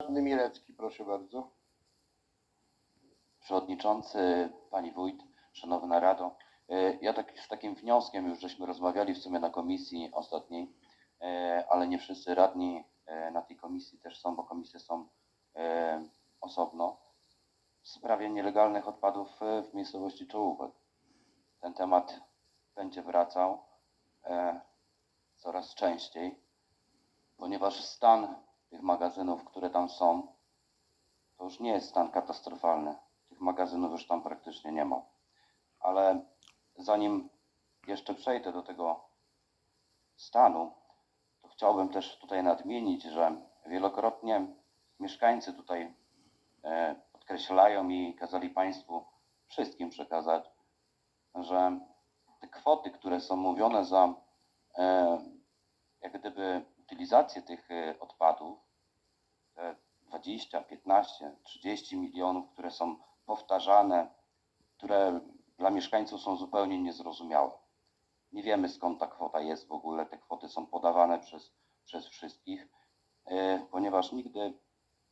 Radny Mielecki, proszę bardzo. Przewodniczący, Pani Wójt, Szanowna Rado. e, Ja tak, z takim wnioskiem już żeśmy rozmawiali w sumie na komisji ostatniej, e, ale nie wszyscy radni e, na tej komisji też są, bo komisje są osobno. W sprawie nielegalnych odpadów w miejscowości Czołówek. Ten temat będzie wracał coraz częściej, ponieważ stan tych magazynów, które tam są, to już nie jest stan katastrofalny. Tych magazynów już tam praktycznie nie ma. Ale zanim jeszcze przejdę do tego stanu, to chciałbym też tutaj nadmienić, że wielokrotnie mieszkańcy tutaj e, podkreślają i kazali Państwu wszystkim przekazać, że te kwoty, które są mówione za e, jak gdyby utylizację tych e, odpadów, te 20, 15, 30 milionów, które są powtarzane, które dla mieszkańców są zupełnie niezrozumiałe. Nie wiemy skąd ta kwota jest w ogóle. Te kwoty są podawane przez, przez wszystkich, e, ponieważ nigdy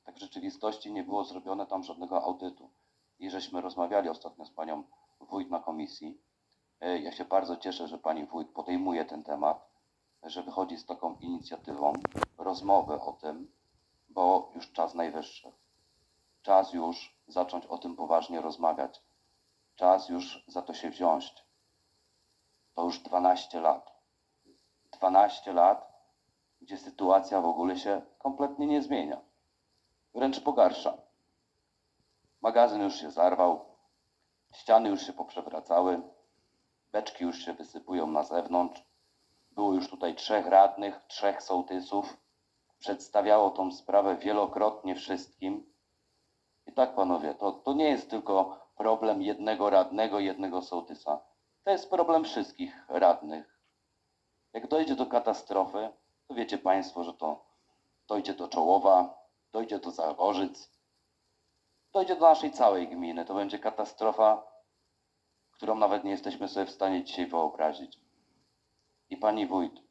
tak w rzeczywistości nie było zrobione tam żadnego audytu. I żeśmy rozmawiali ostatnio z panią wójt na komisji. E, ja się bardzo cieszę, że pani wójt podejmuje ten temat, że wychodzi z taką inicjatywą rozmowy o tym, bo już czas najwyższy. Czas już zacząć o tym poważnie rozmawiać. Czas już za to się wziąć. To już 12 lat. 12 lat, gdzie sytuacja w ogóle się kompletnie nie zmienia. Wręcz pogarsza. Magazyn już się zarwał, ściany już się poprzewracały, beczki już się wysypują na zewnątrz. Było już tutaj trzech radnych, trzech sołtysów. Przedstawiało tą sprawę wielokrotnie wszystkim. I tak, panowie, to, to nie jest tylko problem jednego radnego, jednego sołtysa. To jest problem wszystkich radnych. Jak dojdzie do katastrofy, to wiecie państwo, że to dojdzie do Czołowa, dojdzie do Zagorzyc, dojdzie do naszej całej gminy. To będzie katastrofa, którą nawet nie jesteśmy sobie w stanie dzisiaj wyobrazić. I pani wójt,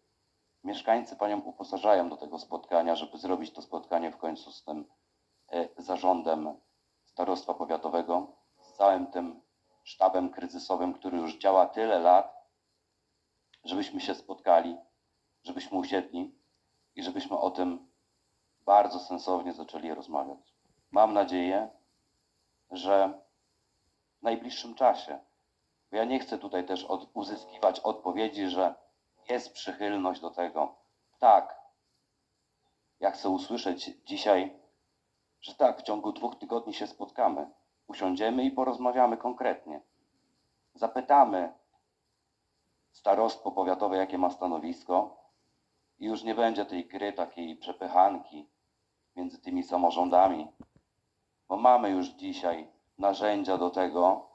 mieszkańcy panią uposażają do tego spotkania, żeby zrobić to spotkanie w końcu z tym e, zarządem starostwa powiatowego, z całym tym sztabem kryzysowym, który już działa tyle lat, żebyśmy się spotkali, żebyśmy usiedli i żebyśmy o tym bardzo sensownie zaczęli rozmawiać. Mam nadzieję, że w najbliższym czasie, bo ja nie chcę tutaj też od, uzyskiwać odpowiedzi, że jest przychylność do tego. Tak, ja chcę usłyszeć dzisiaj, że tak, w ciągu dwóch tygodni się spotkamy, usiądziemy i porozmawiamy konkretnie. Zapytamy starostwo powiatowe, jakie ma stanowisko i już nie będzie tej gry, takiej przepychanki między tymi samorządami, bo mamy już dzisiaj narzędzia do tego,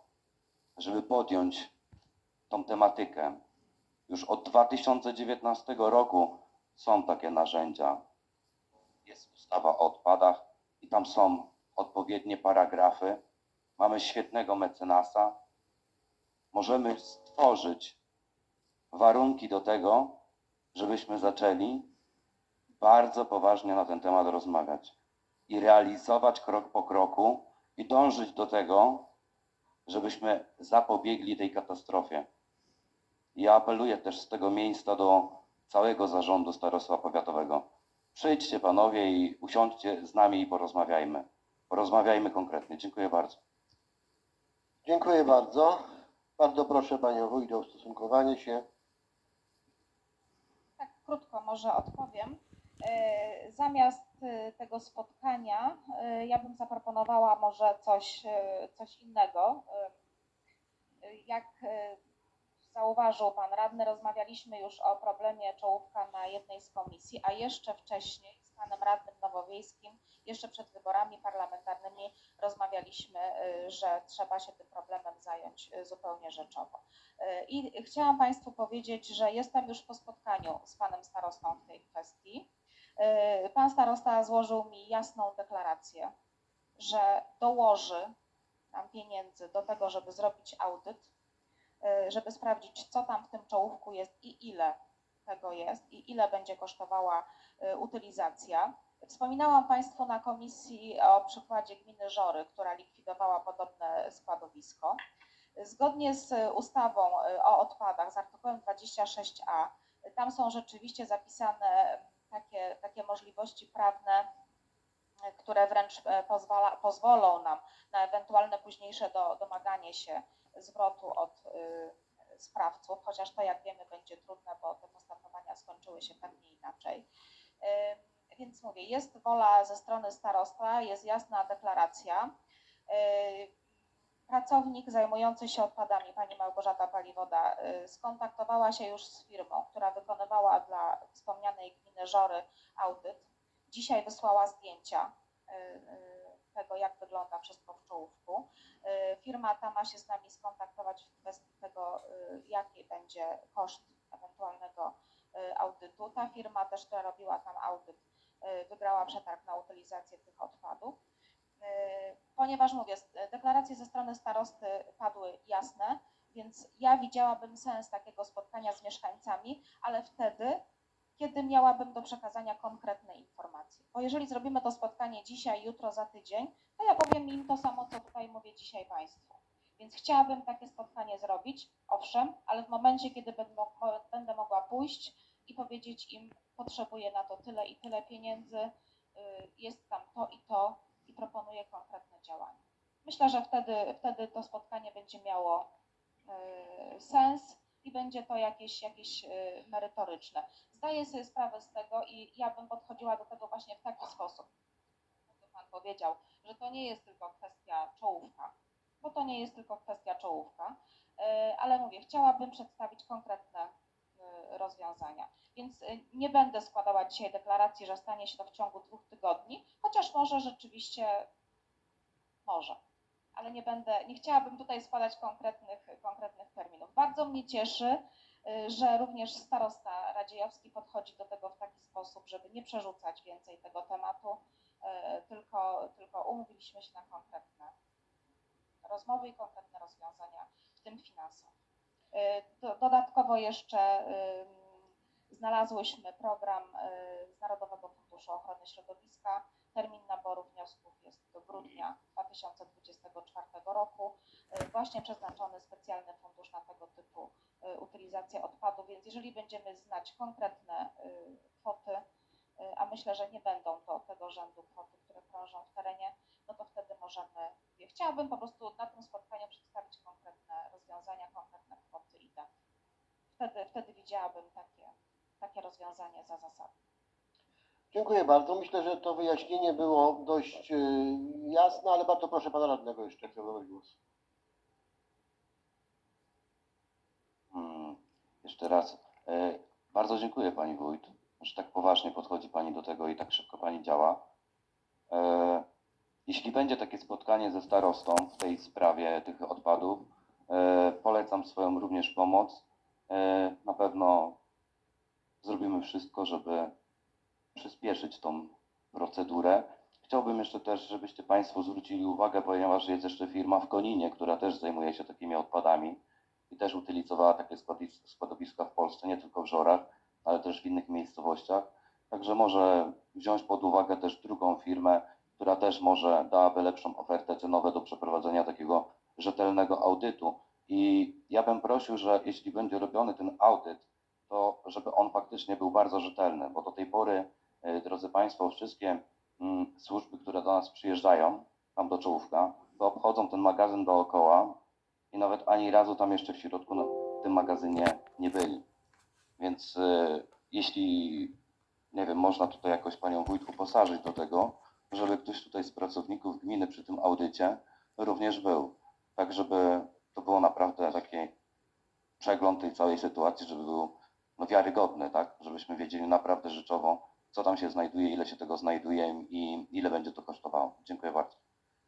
żeby podjąć tą tematykę. Już od 2019 roku są takie narzędzia. Jest ustawa o odpadach i tam są odpowiednie paragrafy. Mamy świetnego mecenasa. Możemy stworzyć warunki do tego, żebyśmy zaczęli bardzo poważnie na ten temat rozmawiać i realizować krok po kroku i dążyć do tego, żebyśmy zapobiegli tej katastrofie. Ja apeluję też z tego miejsca do całego zarządu Starostwa Powiatowego. Przyjdźcie panowie i usiądźcie z nami i porozmawiajmy. Porozmawiajmy konkretnie. Dziękuję bardzo. Dziękuję bardzo. Bardzo proszę panią wójt o ustosunkowanie się. Tak krótko może odpowiem. E, Zamiast e, tego spotkania e, ja bym zaproponowała może coś, coś innego. Jak zauważył Pan Radny, rozmawialiśmy już o problemie czołówka na jednej z komisji, a jeszcze wcześniej z Panem Radnym Nowowiejskim, jeszcze przed wyborami parlamentarnymi rozmawialiśmy, e, że trzeba się tym problemem zająć e, zupełnie rzeczowo. E, I chciałam Państwu powiedzieć, że jestem już po spotkaniu z Panem Starostą w tej kwestii. Pan Starosta złożył mi jasną deklarację, że dołoży nam pieniędzy do tego, żeby zrobić audyt, żeby sprawdzić, co tam w tym czołówku jest i ile tego jest i ile będzie kosztowała e, utylizacja. Wspominałam Państwu na komisji o przykładzie gminy Żory, która likwidowała podobne składowisko. Zgodnie z ustawą y, o odpadach, z artykułem 26a, y, tam są rzeczywiście zapisane takie, takie możliwości prawne, y, które wręcz pozwala, pozwolą nam na ewentualne późniejsze do, domaganie się zwrotu od y, sprawców, chociaż to jak wiemy będzie trudne, bo te postępowania skończyły się tak nie inaczej. Ym, Więc mówię, jest wola ze strony starosta, jest jasna deklaracja. Yy, Pracownik zajmujący się odpadami, pani Małgorzata Paliwoda, skontaktowała się już z firmą, która wykonywała dla wspomnianej gminy Żory audyt. Dzisiaj wysłała zdjęcia tego, jak wygląda wszystko w czołówku. Yy, Firma ta ma się z nami skontaktować w kwestii tego, yy, jaki będzie koszt ewentualnego y, audytu. Ta firma też, która robiła tam audyt, y, wygrała przetarg na utylizację tych odpadów. Y, Ponieważ mówię, deklaracje ze strony starosty padły jasne, więc ja widziałabym sens takiego spotkania z mieszkańcami, ale wtedy, kiedy miałabym do przekazania konkretne informacje. Bo jeżeli zrobimy to spotkanie dzisiaj, jutro, za tydzień, to ja powiem im to samo, co tutaj mówię dzisiaj Państwu. Więc chciałabym takie spotkanie zrobić, owszem, ale w momencie, kiedy będę, mo- mo- będę mogła pójść i powiedzieć im, potrzebuję na to tyle i tyle pieniędzy, y, jest tam to i to i proponuję konkretne działania. Myślę, że wtedy, wtedy to spotkanie będzie miało y, sens i będzie to jakieś, jakieś y, merytoryczne. Zdaję sobie sprawę z tego i ja bym podchodziła do tego właśnie w taki sposób. Jak Pan powiedział, że to nie jest tylko kwestia czołówka, bo to nie jest tylko kwestia czołówka, y, ale mówię, chciałabym przedstawić konkretne y, rozwiązania. Więc nie będę składała dzisiaj deklaracji, że stanie się to w ciągu dwóch tygodni, chociaż może rzeczywiście może. Ale nie będę, nie chciałabym tutaj składać konkretnych, konkretnych terminów. Bardzo mnie cieszy, y, że również starosta Radziejowski podchodzi do tego w taki sposób, żeby nie przerzucać więcej tego tematu, y, tylko, tylko umówiliśmy się na konkretne rozmowy i konkretne rozwiązania, w tym finansowe. Y, do- Dodatkowo jeszcze znalazłyśmy program z Narodowego Funduszu Ochrony Środowiska. Termin naboru wniosków jest do grudnia 2024 roku. Y, Właśnie przeznaczony specjalny fundusz na tego typu y, utylizację odpadów, więc jeżeli będziemy znać konkretne y, kwoty, a myślę, że nie będą to tego rzędu kwoty, które krążą w terenie, no to wtedy możemy, chciałabym po prostu na tym spotkaniu przedstawić konkretne rozwiązania, konkretne kwoty i daty. Wtedy, wtedy widziałabym takie, takie rozwiązanie za zasadne. Dziękuję bardzo. Myślę, że to wyjaśnienie było dość y, jasne, ale bardzo proszę pana radnego jeszcze, chcę zabrać głos. Hmm, jeszcze raz. E, bardzo dziękuję Pani Wójt, że tak poważnie podchodzi Pani do tego i tak szybko Pani działa. E, jeśli będzie takie spotkanie ze starostą w tej sprawie tych odpadów, e, polecam swoją również pomoc. E, na pewno zrobimy wszystko, żeby przyspieszyć tą procedurę. Chciałbym jeszcze też, żebyście Państwo zwrócili uwagę, ponieważ jest jeszcze firma w Koninie, która też zajmuje się takimi odpadami i też utylizowała takie składowiska w Polsce, nie tylko w Żorach, ale też w innych miejscowościach. Także może wziąć pod uwagę też drugą firmę, która też może dałaby lepszą ofertę cenową do przeprowadzenia takiego rzetelnego audytu. I ja bym prosił, że jeśli będzie robiony ten audyt, to żeby on faktycznie był bardzo rzetelny, bo do tej pory, drodzy Państwo, wszystkie mm, służby, które do nas przyjeżdżają, tam do czołówka, to obchodzą ten magazyn dookoła i nawet ani razu tam jeszcze w środku na tym magazynie nie byli. Więc e, jeśli, nie wiem, można tutaj jakoś Panią Wójt uposażyć do tego, żeby ktoś tutaj z pracowników gminy przy tym audycie również był. Tak, żeby to było naprawdę taki przegląd tej całej sytuacji, żeby był no, wiarygodny, tak? Żebyśmy wiedzieli naprawdę rzeczowo, co tam się znajduje, ile się tego znajduje i ile będzie to kosztowało. Dziękuję bardzo.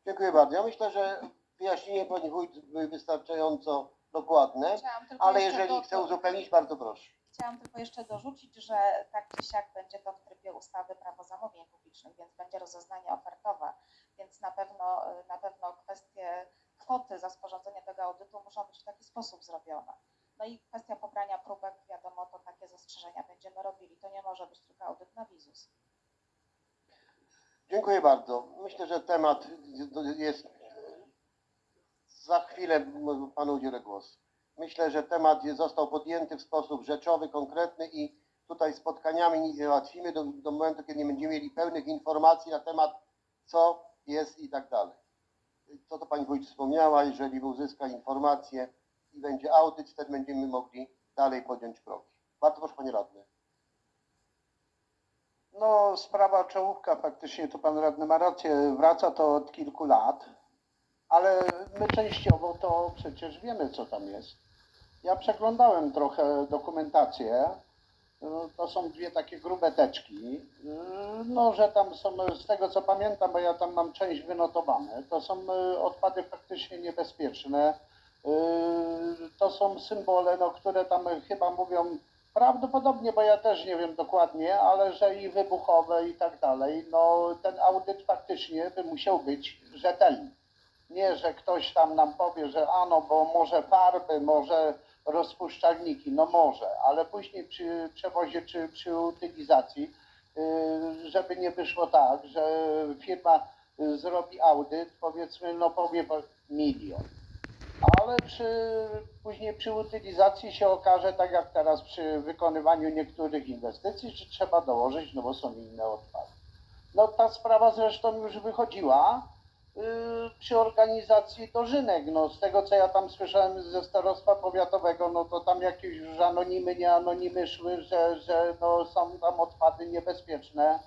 Dziękuję bardzo. Ja myślę, że wyjaśnienie pani wójt były wystarczająco dokładne, ale jeżeli chce uzupełnić, bardzo proszę. Chciałam tylko jeszcze dorzucić, że tak czy siak będzie to w trybie ustawy prawo zamówień publicznych, więc będzie rozeznanie ofertowe, więc na pewno, na pewno kwestie kwoty za sporządzenie tego audytu muszą być w taki sposób zrobione. No i kwestia pobrania próbek, wiadomo, to takie zastrzeżenia będziemy robili. To nie może być tylko audyt na wizus. Dziękuję bardzo. Myślę, że temat jest. Za chwilę panu udzielę głos. Myślę, że temat został podjęty w sposób rzeczowy, konkretny i tutaj spotkaniami nic nie załatwimy do, do momentu, kiedy nie będziemy mieli pełnych informacji na temat, co jest i tak dalej. To, pani wójt wspomniała, jeżeli uzyska informacje i będzie audyt, wtedy będziemy mogli dalej podjąć kroki. Bardzo proszę, panie radny. No, sprawa czołówka, faktycznie to pan radny ma rację, wraca to od kilku lat, ale my częściowo to przecież wiemy, co tam jest. Ja przeglądałem trochę dokumentację. No, To są dwie takie grube teczki. No, że tam są, z tego co pamiętam, bo ja tam mam część wynotowane, to są y, odpady faktycznie niebezpieczne. Y, To są symbole, no, które tam chyba mówią Prawdopodobnie, bo ja też nie wiem dokładnie, ale że i wybuchowe i tak dalej, no ten audyt faktycznie by musiał być rzetelny. Nie, że ktoś tam nam powie, że ano, bo może farby, może rozpuszczalniki, no może, ale później przy przewozie czy przy utylizacji, yy, żeby nie wyszło tak, że firma y, zrobi audyt, powiedzmy, no powie po- milion ale przy, później przy utylizacji się okaże, tak jak teraz przy wykonywaniu niektórych inwestycji, że trzeba dołożyć, no bo są inne odpady. No ta sprawa zresztą już wychodziła yy, przy organizacji dożynek. No z tego co ja tam słyszałem ze starostwa powiatowego, no to tam jakieś już anonimy, nie anonimy szły, że, że no, są tam odpady niebezpieczne.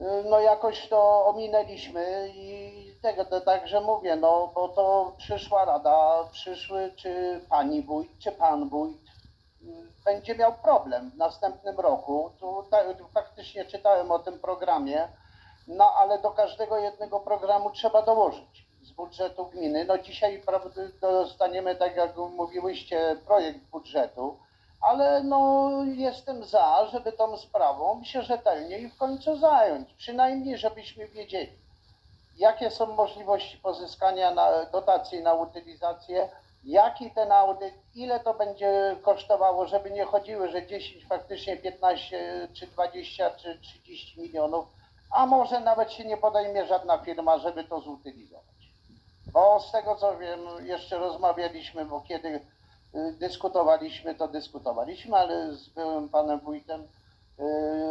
No jakoś to ominęliśmy i tego także mówię, no bo to przyszła rada, przyszły czy pani wójt, czy pan wójt mm, będzie miał problem w następnym roku. Tu ta, tu faktycznie czytałem o tym programie, no ale do każdego jednego programu trzeba dołożyć z budżetu gminy. No dzisiaj dostaniemy, tak jak mówiłyście, projekt budżetu ale no jestem za, żeby tą sprawą się rzetelnie i w końcu zająć. Przynajmniej, żebyśmy wiedzieli, jakie są możliwości pozyskania na, dotacji na utylizację, jaki ten audyt, ile to będzie kosztowało, żeby nie chodziły, że 10, faktycznie 15, czy 20, czy 30 milionów, a może nawet się nie podejmie żadna firma, żeby to zutylizować. Bo z tego co wiem, jeszcze rozmawialiśmy, bo kiedy dyskutowaliśmy, to dyskutowaliśmy, ale z byłym panem wójtem y,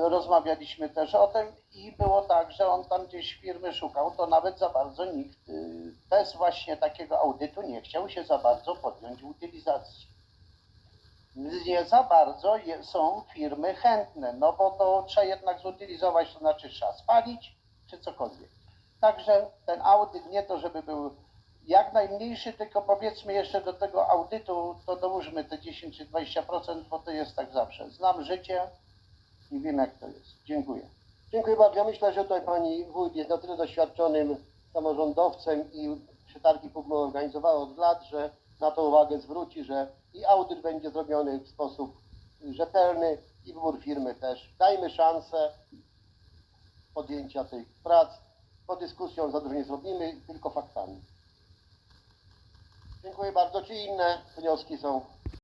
rozmawialiśmy też o tym i było tak, że on tam gdzieś firmy szukał, to nawet za bardzo nikt y, bez właśnie takiego audytu nie chciał się za bardzo podjąć utylizacji. Nie za bardzo są firmy chętne, no bo to trzeba jednak zutylizować, to znaczy trzeba spalić czy cokolwiek. Także ten audyt nie to, żeby był jak najmniejszy, tylko powiedzmy jeszcze do tego audytu, to dołóżmy te 10 czy 20%, bo to jest tak zawsze. Znam życie i wiem jak to jest. Dziękuję. Dziękuję bardzo. Ja myślę, że tutaj pani wójt jest na tyle doświadczonym samorządowcem i przetargi próbno organizowała od lat, że na to uwagę zwróci, że i audyt będzie zrobiony w sposób rzetelny i wybór firmy też. Dajmy szansę podjęcia tych prac. Po dyskusją za dużo nie zrobimy, tylko faktami. Dziękuję bardzo. Czy inne wnioski są?